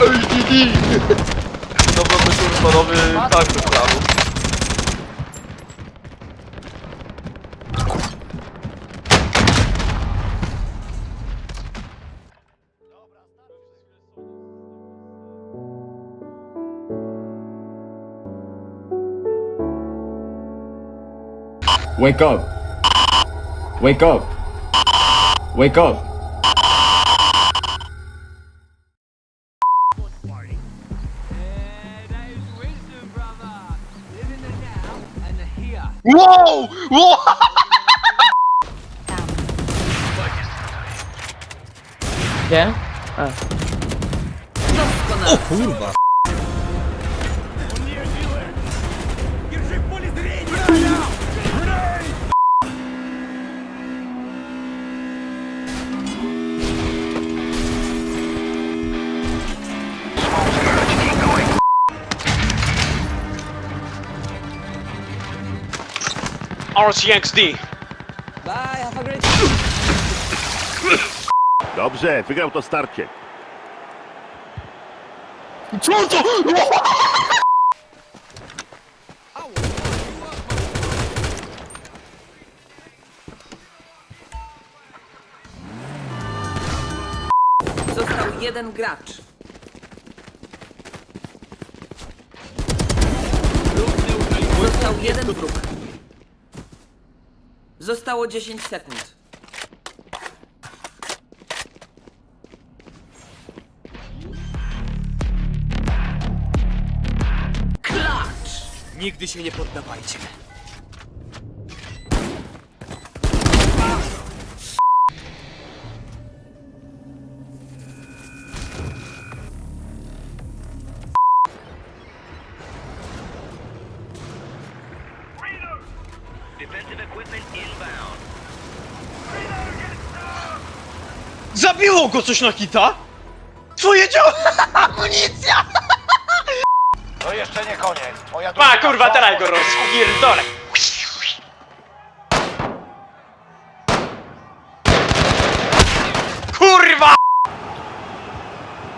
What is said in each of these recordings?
LGD! Dobra, to kurwa nowy tank do planu. Wake up! Wake up! Wake up! 와우! 우와! 예? 아. 어. 공유로 봐. Wow! Wow! Gdzie? A. RCXD! Dobrze, wygrał to starcie. Co to? Został jeden gracz. Został jeden wróg. Zostało 10 sekund. Klacz! Nigdy się nie poddawajcie. Zabiło go coś na kita? Twoje działa! Amunicja! To jeszcze nie koniec. Moja Pa, drużyna kurwa, teraz go rozpierdolę! Kurwa!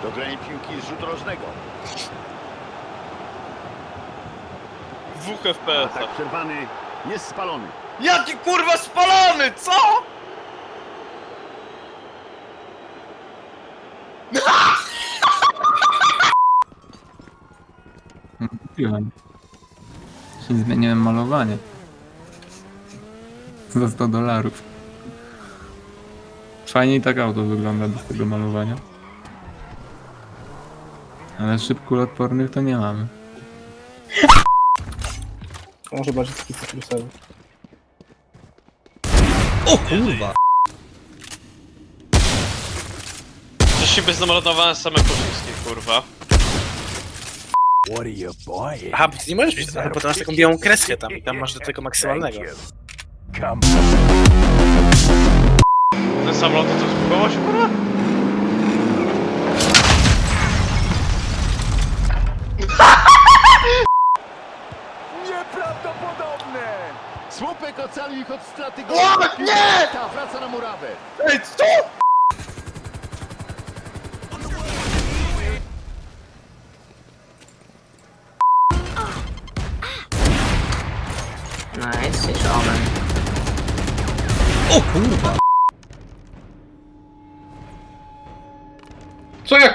Dogranie piłki z rzutu rożnego. Dwóch FPS. Atak przerwany jest spalony. Jaki kurwa spalony, co? Kupiłem. Się zmieniłem malowanie. Za 100 dolarów. Fajnie i tak auto wygląda bez tego malowania. Ale szyb kulotpornych to nie mamy. Może bardziej taki cytrusowy. Coś się bez namalowane same pożyczki, kurwa. Aha, bo ty nie możesz mieć trochę, bo masz taką białą kreskę tam i tam masz do tego maksymalnego. Ten samolot to zbugował się, kurwa? Nieprawdopodobne! Słupek ocalił ich od straty go. O, nie! Wraca na murawę. Ej, co?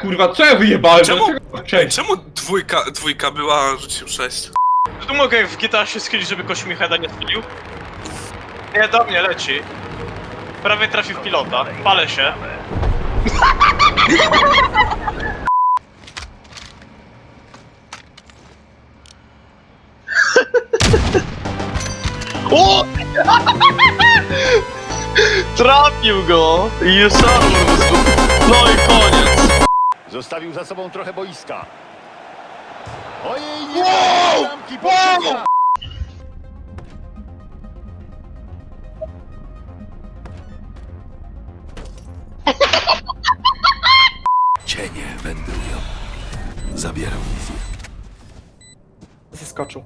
Kurwa, co ja wyjebałem? Czemu- Dlaczego- Cześć. Czemu dwójka, dwójka była, rzucił 6? Tu mogę w GTA się schylić, żeby kość mi heada nie strzelił? Nie, do mnie leci. Prawie trafił w pilota. Palę się. o! Trafił go! I już No i koniec. Zostawił za sobą trochę boiska. Ojej, nie Wow! bramki! Cienie wędrują. Zabieram wizję. Zeskoczył.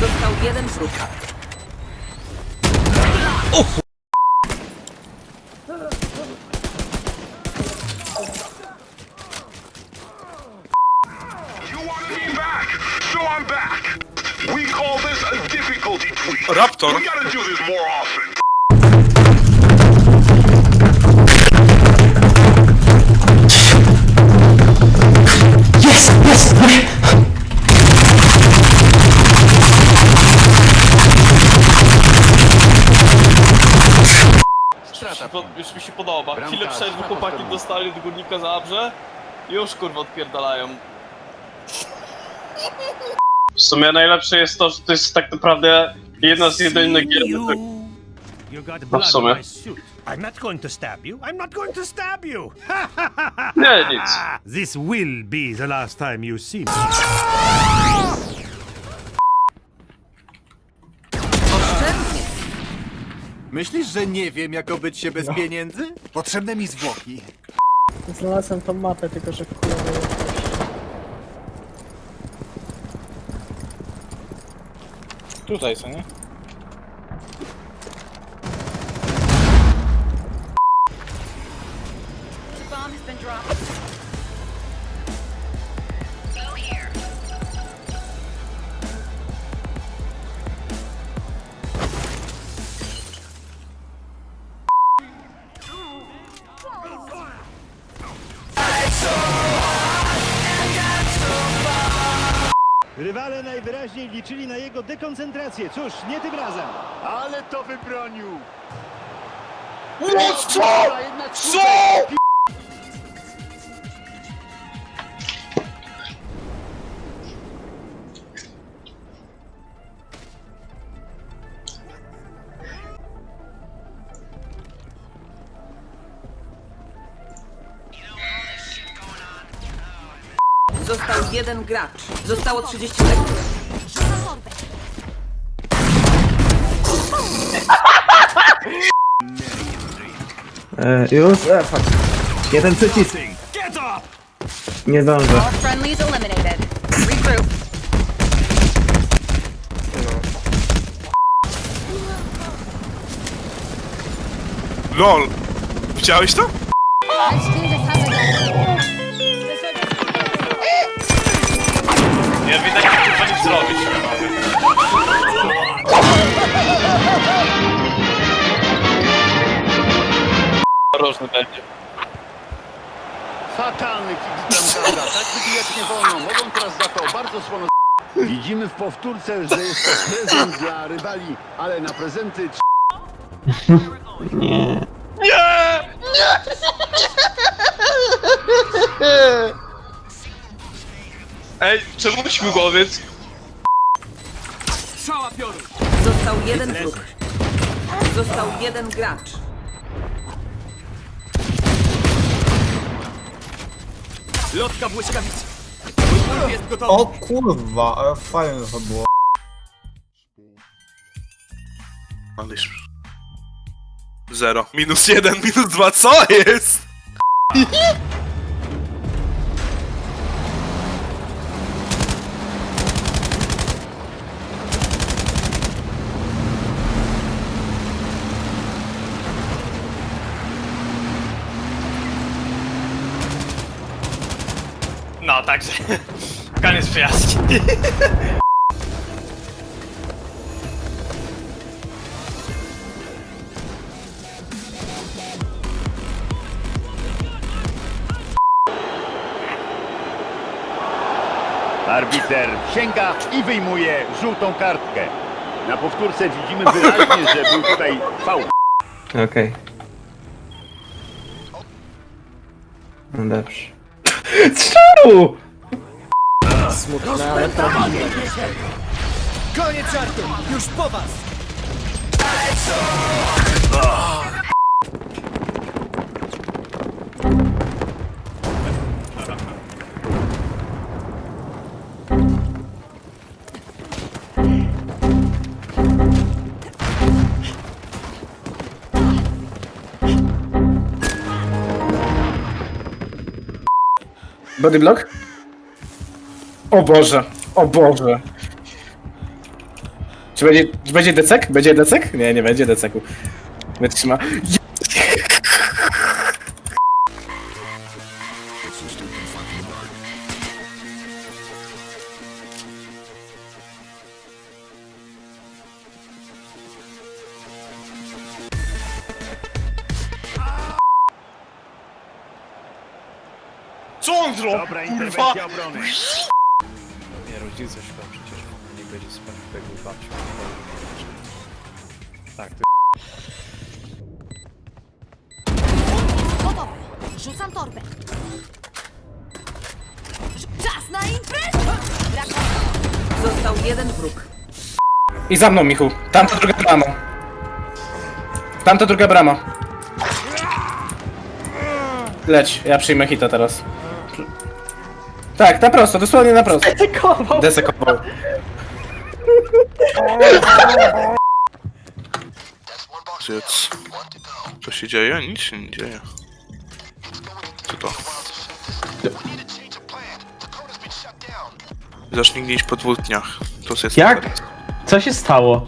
Został jeden wróg. Raptor. Już mi się podoba. Chwilę przerwy chłopaki dostali od górnika Zabrze. Już kurwa odpierdalają. W sumie najlepsze jest to, że to jest tak naprawdę jedna z jedynych gier. You got No w sumie. my suit. I'm not going to stab you. I'm not going to stab you. Nie, nic. This will be the last time you see me. Myślisz, że nie wiem, jak obyć się bez pieniędzy? Potrzebne mi zwłoki. Znalazłem tą mapę, tylko że chujowo Tutaj, co nie? Najwyraźniej liczyli na jego dekoncentrację. Cóż, nie tym razem. Ale to wybronił! Co? Co? Jeden gracz. Zostało 30 sekund. już? E, fuck. Jeden przycisk. Nie zdążę. Friendlies eliminated. Regroup. LOL. Widziałeś to? Ja widać, że kurwa nic zrobić nie. Różny będzie. Fatalny kick z bramkarza. Tak wybijać nie wolno. Mogą teraz za to bardzo słono... Widzimy w powtórce, że jest to prezent dla rywali, ale na prezenty Ej, czemu śmigłowiec? Został jeden wróg. Został jeden gracz. Lotka błyskawic. O kurwa, ale fajne to było. Ależ. Zero. Minus jeden, minus dwa, co jest? także. Koniec przyjaźni. Arbiter sięga i wyjmuje żółtą kartkę. Na powtórce widzimy wyraźnie, że był tutaj faul. Okej. No dobrze. Czemu? Smutne, ale prawdziwe. Koniec żartu! Już po was! Bodyblock? O Boże, o Boże. Czy będzie, czy będzie decek? Będzie decek? Nie, nie będzie deceku. Wytrzyma. Zrobił? Dobra Kurwa! interwencja obrony. Nie, rodzice śpią przecież. Nie będzie spać tego babciu. Tak, to Gotowy. Rzucam torbę. Czas na imprezę! Został jeden wróg. I za mną, Michu. Tamta druga brama. Tamta druga brama. Leć, ja przyjmę hita teraz. Tak, na prosto, dosłownie na prosto. Desekował. Desekował. Zjedz. Co się dzieje? Nic się nie dzieje. Co to? Zacznij gdzieś po dwóch dniach. To jest Jak? Co się stało?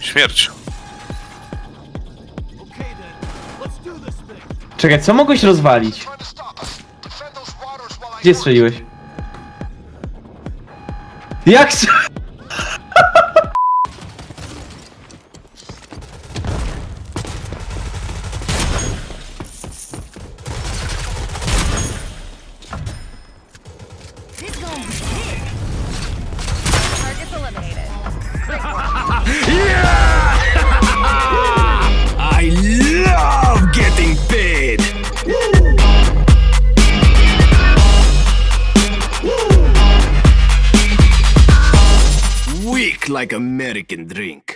Śmierć. Czekaj, co mogłeś rozwalić? Gdzie strzeliłeś? Jak strz- like American drink.